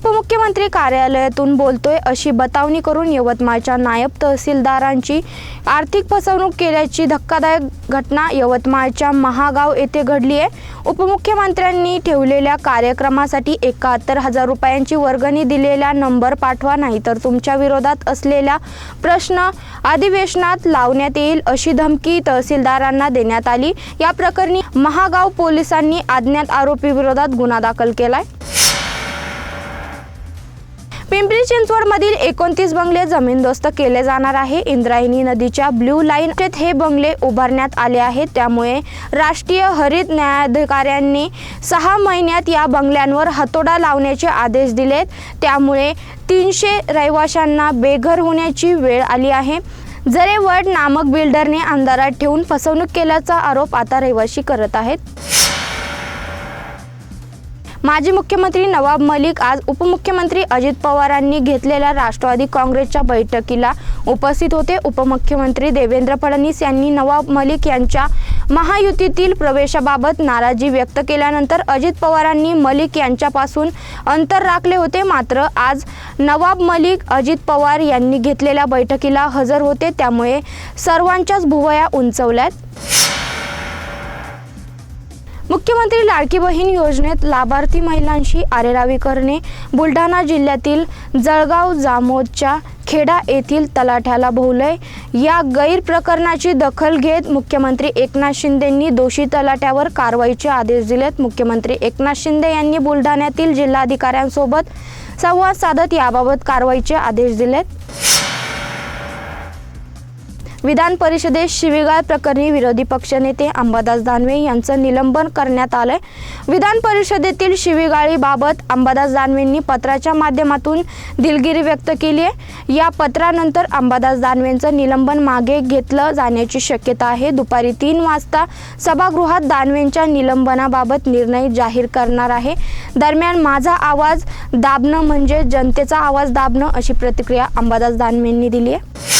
उपमुख्यमंत्री कार्यालयातून बोलतोय अशी बतावणी करून यवतमाळच्या नायब तहसीलदारांची आर्थिक फसवणूक केल्याची धक्कादायक घटना यवतमाळच्या महागाव येथे घडली आहे. उपमुख्यमंत्र्यांनी ठेवलेल्या कार्यक्रमासाठी एकाहत्तर हजार रुपयांची वर्गणी दिलेला नंबर पाठवा नाही तर तुमच्या विरोधात असलेला प्रश्न अधिवेशनात लावण्यात येईल अशी धमकी तहसीलदारांना देण्यात आली. या प्रकरणी महागाव पोलिसांनी अज्ञात आरोपी विरोधात गुन्हा दाखल केलाय. पिंपरी चिंचवडमधील एकोणतीस बंगले जमीनदोस्त केले जाणार आहे. इंद्रायणी नदीच्या ब्ल्यू लाईन हे बंगले उभारण्यात आले आहेत. त्यामुळे राष्ट्रीय हरित न्यायाधिकाऱ्यांनी सहा महिन्यात या बंगल्यांवर हातोडा लावण्याचे आदेश दिलेत. त्यामुळे तीनशे रहिवाशांना बेघर होण्याची वेळ आली आहे. जरेवड नामक बिल्डरने अंधारात ठेवून फसवणूक केल्याचा आरोप आता रहिवाशी करत आहेत. माजी मुख्यमंत्री नवाब मलिक आज उपमुख्यमंत्री अजित पवारांनी घेतलेल्या राष्ट्रवादी काँग्रेसच्या बैठकीला उपस्थित होते. उपमुख्यमंत्री देवेंद्र फडणवीस यांनी नवाब मलिक यांच्या महायुतीतील प्रवेशाबाबत नाराजी व्यक्त केल्यानंतर अजित पवारांनी मलिक यांच्यापासून अंतर राखले होते. मात्र आज नवाब मलिक अजित पवार यांनी घेतलेल्या बैठकीला हजर होते. त्यामुळे सर्वांच्याच भुवया उंचवल्यात. मुख्यमंत्री लाडकी बहीण योजनेत लाभार्थी महिलांशी आरेरावी करणे बुलढाणा जिल्ह्यातील जळगाव जामोदच्या खेडा येथील तलाठ्याला भोवलय. या गैरप्रकरणाची दखल घेत मुख्यमंत्री एकनाथ शिंदेंनी दोषी तलाठ्यावर कारवाईचे आदेश दिलेत. मुख्यमंत्री एकनाथ शिंदे यांनी बुलढाण्यातील जिल्हाधिकाऱ्यांसोबत संवाद साधत याबाबत कारवाईचे आदेश दिलेत. विधान परिषदेत शिवीगाळ प्रकरणी विरोधी पक्षनेते अंबादास दानवे यांचं निलंबन करण्यात आलंय. विधान परिषदेतील शिवीगाळीबाबत अंबादास दानवेंनी पत्राच्या माध्यमातून दिलगिरी व्यक्त केली आहे. या पत्रानंतर अंबादास दानवेंचं निलंबन मागे घेतलं जाण्याची शक्यता आहे. दुपारी तीन वाजता सभागृहात दानवेंच्या निलंबनाबाबत निर्णय जाहीर करणार आहे. दरम्यान माझा आवाज दाबणं म्हणजे जनतेचा आवाज दाबणं अशी प्रतिक्रिया अंबादास दानवेंनी दिली आहे.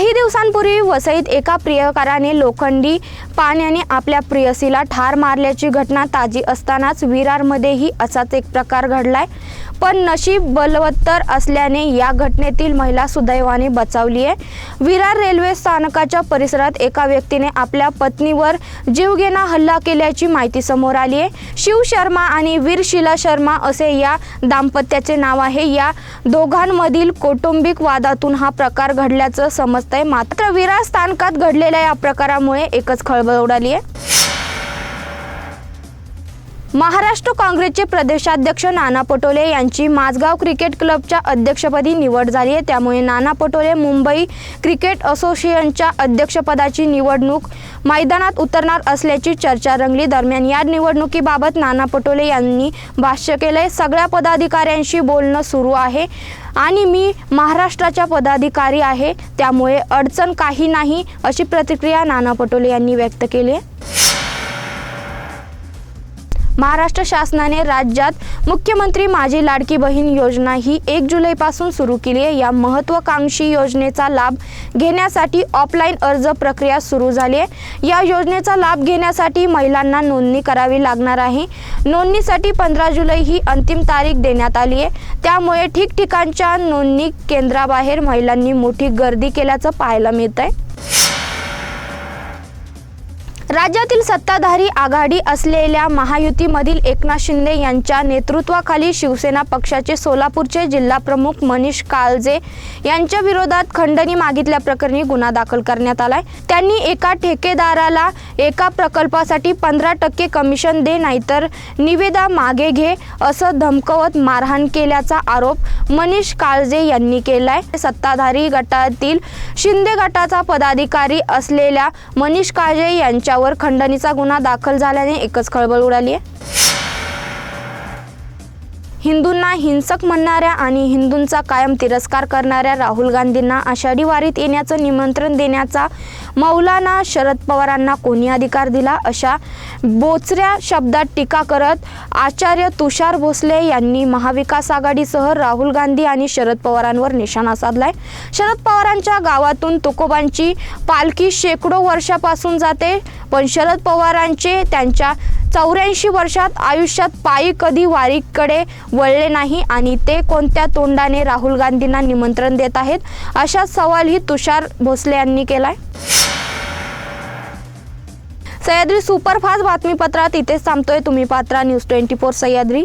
काही दिवसांपूर्वी वसईत एका प्रियकराने लोखंडी पाण्याने आपल्या प्रियसीला ठार मारल्याची घटना ताजी असतानाच विरारमध्येही असाच एक प्रकार घडलाय. पण नशीब बलवत्तर असल्याने या घटनेतील महिला सुदैवाने बचावली आहे. विरार रेल्वे स्थानकाच्या परिसरात एका व्यक्तीने आपल्या पत्नीवर जीवघेणा हल्ला केल्याची माहिती समोर आली आहे. शिव शर्मा आणि वीरशिला शर्मा असे या दाम्पत्याचे नाव आहे. या दोघांमधील कौटुंबिक वादातून हा प्रकार घडल्याचं समज समजतंय मात्र विरार स्थानकात घडलेल्या या प्रकारामुळे एकच खळबळ उडाली आहे महाराष्ट्र काँग्रेसचे प्रदेशाध्यक्ष नाना पटोले यांची माझगाव क्रिकेट क्लबच्या अध्यक्षपदी निवड झाली आहे. त्यामुळे नाना पटोले मुंबई क्रिकेट असोसिएशनच्या अध्यक्षपदाची निवडणूक मैदानात उतरणार असल्याची चर्चा रंगली. दरम्यान या निवडणुकीबाबत नाना पटोले यांनी भाष्य केलंय. सगळ्या पदाधिकाऱ्यांशी बोलणं सुरू आहे आणि मी महाराष्ट्राच्या पदाधिकारी आहे. त्यामुळे अडचण काही नाही अशी प्रतिक्रिया नाना पटोले यांनी व्यक्त केली आहे. महाराष्ट्र शासनाने राज्यात मुख्यमंत्री माझी लाडकी बहीण योजना ही एक जुलैपासून सुरू केली आहे. या महत्त्वाकांक्षी योजनेचा लाभ घेण्यासाठी ऑफलाईन अर्ज प्रक्रिया सुरू झाली आहे. या योजनेचा लाभ घेण्यासाठी महिलांना नोंदणी करावी लागणार आहे. नोंदणीसाठी पंधरा जुलै ही अंतिम तारीख देण्यात आली आहे. त्यामुळे ठिकठिकाणच्या नोंदणी केंद्राबाहेर महिलांनी मोठी गर्दी केल्याचं पाहायला मिळत आहे राज्यातील सत्ताधारी आघाडी असलेल्या महायुतीमधील एकनाथ शिंदे यांच्या नेतृत्वाखाली शिवसेना पक्षाचे सोलापूरचे जिल्हाप्रमुख मनीष काळजे यांच्या विरोधात खंडणी मागितल्याप्रकरणी गुन्हा दाखल करण्यात आलाय. त्यांनी एका ठेकेदाराला एका प्रकल्पासाठी पंधरा टक्के कमिशन दे नाहीतर निवेदा मागे घे असं धमकवत मारहाण केल्याचा आरोप मनीष काळजे यांनी केलाय. सत्ताधारी गटातील शिंदे गटाचा पदाधिकारी असलेल्या मनीष काळजे यांच्या यांच्यावर खंडणीचा गुन्हा दाखल झाल्याने एकच खळबळ उडाली आहे. हिंदूंना हिंसक म्हणणाऱ्या आणि हिंदूंचा कायम तिरस्कार करणाऱ्या राहुल गांधींना आषाढी वारीत येण्याचं निमंत्रण देण्याचा मौलाना शरद पवारांना कोणी अधिकार दिला? अशा बोचऱ्या शब्दात टीका करत आचार्य तुषार भोसले यांनी महाविकास आघाडीसह राहुल गांधी आणि शरद पवारांवर निशाणा साधलाय. शरद पवारांच्या गावातून तुकोबांची पालखी शेकडो वर्षापासून जाते पण शरद पवारांचे त्यांच्या चौऱ्याऐंशी वर्षात आयुष्यात पायी कधी वारीकडे वळले नाही आणि ते कोणत्या तोंडाने राहुल गांधींना निमंत्रण देत आहेत? अशा सवालही तुषार भोसले यांनी केलाय. सह्याद्री सुपरफास्ट बातमीपत्रात इथेच थांबतोय. तुम्ही पात्रा न्यूज ट्वेंटी फोर सह्याद्री.